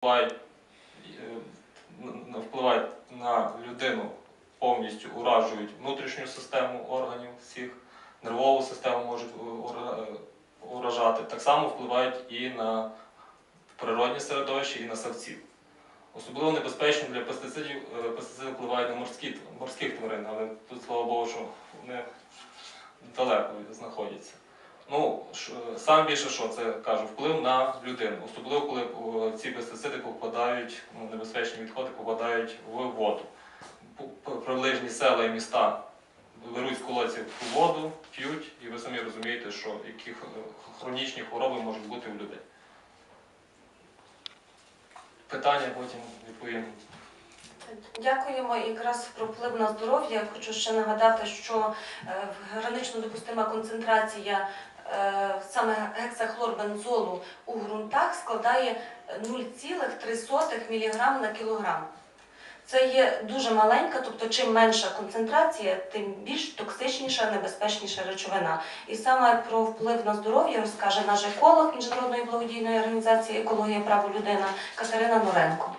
впливають, е, впливають на людину, повністю уражують внутрішню систему органів всіх, нервову систему можуть ура- е, уражати. Так само впливають і на природнє середовище, і на савців. Особливо небезпечно для пестицидів, е, пестициди впливають на морські, морських тварин, але тут, слава Богу, що вони далеко знаходяться. Ну, сам більше що це кажу, вплив на людину, особливо коли ці пестициди попадають, ну, небезпечні відходи попадають в воду. П- п- Прилежні села і міста беруть з колодців воду, п'ють, і ви самі розумієте, що які хронічні хвороби можуть бути у людей. Питання потім відповім. Дякуємо. І Якраз про вплив на здоров'я. Я хочу ще нагадати, що е, гранично допустима концентрація е, саме гексахлорбензолу у ґрунтах складає 0,3 мг на кілограм. Це є дуже маленька, тобто чим менша концентрація, тим більш токсичніша, небезпечніша речовина. І саме про вплив на здоров'я розкаже наш еколог Міжнародної благодійної організації Екологія право людина Катерина Норенко.